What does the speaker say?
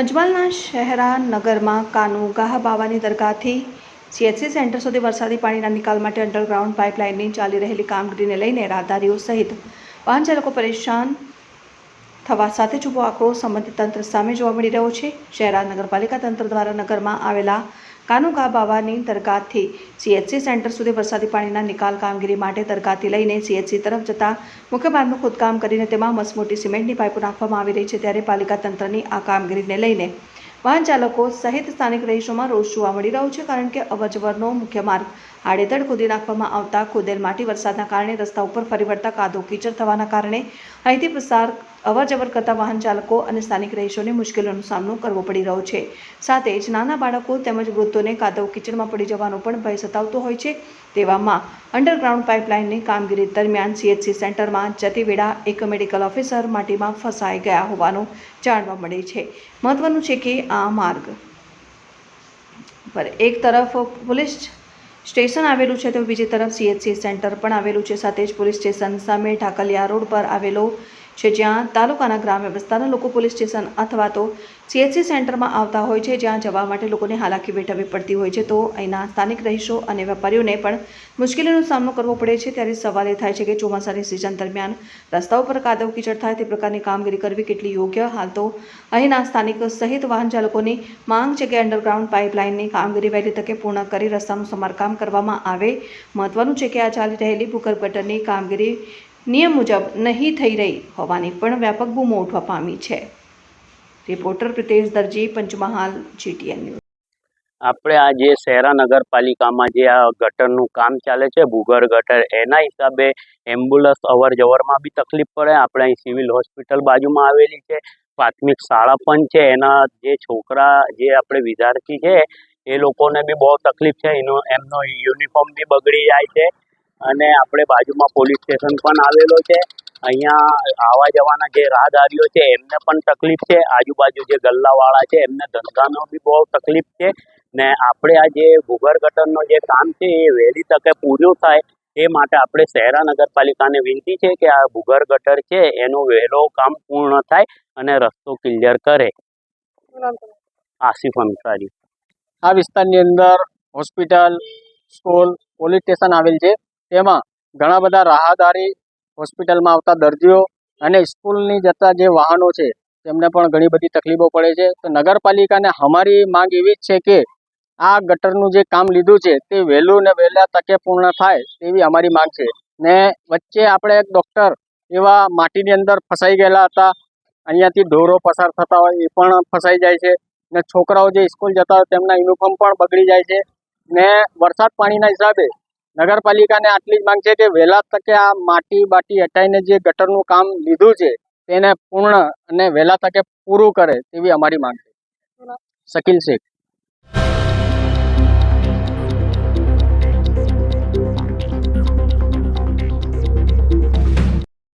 પંચમહાલના શહેરા નગરમાં કાનુ ગાહ બાવાની દરગાહથી સીએચસી સેન્ટર સુધી વરસાદી પાણીના નિકાલ માટે અંડરગ્રાઉન્ડ પાઇપલાઇનની ચાલી રહેલી કામગીરીને લઈને રાહદારીઓ સહિત વાહન ચાલકો પરેશાન થવા સાથે છૂપો આક્રોશ સંબંધિત તંત્ર સામે જોવા મળી રહ્યો છે. શહેરા નગરપાલિકા તંત્ર દ્વારા નગરમાં આવેલા કાનુગા બાવાની દરગાહથી સીએચસી સેન્ટર સુધી વરસાદી પાણીના નિકાલ કામગીરી માટે દરગાહથી લઈને સીએચસી તરફ જતા મુખ્ય માર્ગનું ખોદકામ કરીને તેમાં મસમોટી સિમેન્ટની પાઇપો નાખવામાં આવી રહી છે. ત્યારે પાલિકા તંત્રની આ કામગીરીને લઈને વાહન ચાલકો સહિત સ્થાનિક રહીશોમાં રોષ જોવા મળી રહ્યો છે, કારણ કે અવરજવરનો મુખ્ય માર્ગ આડેધડ ખોદી નાખવામાં આવતા ખોદેલ માટી વરસાદના કારણે રસ્તા ઉપર ફરી વળતા કાદવ કીચડ થવાના કારણે અહીંથી પસાર અવરજવર કરતા વાહન ચાલકો અને સ્થાનિક રહીશોને મુશ્કેલીઓનો સામનો કરવો પડી રહ્યો છે. સાથે જ નાના બાળકો તેમજ વૃદ્ધોને કાદવ કીચડમાં પડી જવાનો પણ ભય સતાવતો હોય છે. તેવામાં અંડરગ્રાઉન્ડ પાઇપલાઇનની કામગીરી દરમિયાન સીએચસી સેન્ટરમાં જતી વેળા એક મેડિકલ ઓફિસર માટીમાં ફસાઈ ગયા હોવાનું જાણવા મળે છે. મહત્વનું છે કે આ માર્ગ પર એક તરફ પોલીસ સ્ટેશન આવેલું છે તો બીજી તરફ સીએચસી સેન્ટર પણ આવેલું છે. સાથે જ પોલીસ સ્ટેશન સામે ઢાકલિયા રોડ પર આવેલો છે જ્યાં તાલુકાના ગ્રામ્ય વિસ્તારના લોકો પોલીસ સ્ટેશન અથવા તો સીએચસી સેન્ટરમાં આવતા હોય છે, જ્યાં જવા માટે લોકોને હાલાકી વેઠવવી પડતી હોય છે. તો અહીંના સ્થાનિક રહીશો અને વેપારીઓને પણ મુશ્કેલીનો સામનો કરવો પડે છે. ત્યારે સવાલ એ થાય છે કે ચોમાસાની સિઝન દરમિયાન રસ્તાઓ પર કાદવ કીચડ થાય, તે પ્રકારની કામગીરી કરવી કેટલી યોગ્ય? હાલ તો અહીંના સ્થાનિક સહિત વાહન ચાલકોની માંગ છે કે અંડરગ્રાઉન્ડ પાઇપલાઇનની કામગીરી વહેલી તકે પૂર્ણ કરી રસ્તાનું સમારકામ કરવામાં આવે. મહત્વનું છે કે આ ચાલી રહેલી ભૂગર્ભ ગટરની કામગીરી નિયમ મુજબ નહીં થઈ રહી હોવાની પણ વ્યાપક બૂમો ઉઠવા પામી છે. Reporter Pritesh Darji, Panchmahal, GTN news. આપણે આ જે શહેરા નગરપાલિકામાં જે આ ગટરનું કામ ચાલે છે ભૂગર ગટર, એના હિસાબે એમ્બ્યુલન્સ અવર જવરમાં બી તકલીફ પડે. આપણે અહીં સિવિલ હોસ્પિટલ બાજુમાં આવેલી છે, પ્રાથમિક શાળા પણ છે. એના જે છોકરા, જે આપણે વિદ્યાર્થી છે, એ લોકોને બી બહુ તકલીફ છે. એનો, એમનો યુનિફોર્મ બી બગડી જાય છે. અને આપણે બાજુમાં પોલીસ સ્ટેશન પણ આવેલો છે. અહીંયા આવવા જવાના જે રાહદારીઓ છે, એમને પણ તકલીફ છે. આજુબાજુ જે ગલ્લાવાળા છે, એમને ધંધાનો બી બહુ તકલીફ છે. ને આપણે આ જે ભૂગર ગટરનો જે કામ છે, એ વહેલી તકે પૂરું થાય. એ માટે આપણે શહેરા નગરપાલિકાને વિનંતી છે કે આ ભૂગર ગટર છે, એનું વહેલો કામ પૂર્ણ થાય અને રસ્તો ક્લિયર કરે. આસિફ અંસારી આ વિસ્તારની અંદર હોસ્પિટલ, સ્કૂલ, પોલીસ સ્ટેશન આવેલ છે. તેમાં ઘણા બધા રાહદારી હોસ્પિટલમાં આવતા દર્દીઓ અને સ્કૂલની જતા જે વાહનો છે, તેમને પણ ઘણી બધી તકલીફો પડે છે. તો નગરપાલિકાને અમારી માંગ એવી જ છે કે આ ગટરનું જે કામ લીધું છે, તે વહેલું ને વહેલા તકે પૂર્ણ થાય તેવી અમારી માંગ છે. ને વચ્ચે આપણે એક ડૉક્ટર એવા માટીની અંદર ફસાઈ ગયેલા હતા. અહીંયાથી ઢોરો પસાર થતા હોય એ પણ ફસાઈ જાય છે. ને છોકરાઓ જે સ્કૂલ જતા હોય તેમના યુનિફોર્મ પણ બગડી જાય છે. ને વરસાદ પાણીના હિસાબે નગરપાલિકાને આટલી જ માંગ છે કે વહેલા તકે આ માટી બાટી હટાઈને જે ગટરનું કામ લીધું છે તેને પૂર્ણ અને વહેલા તકે પૂરું કરે તેવી અમારી માંગ છે. શકીલ શેખ.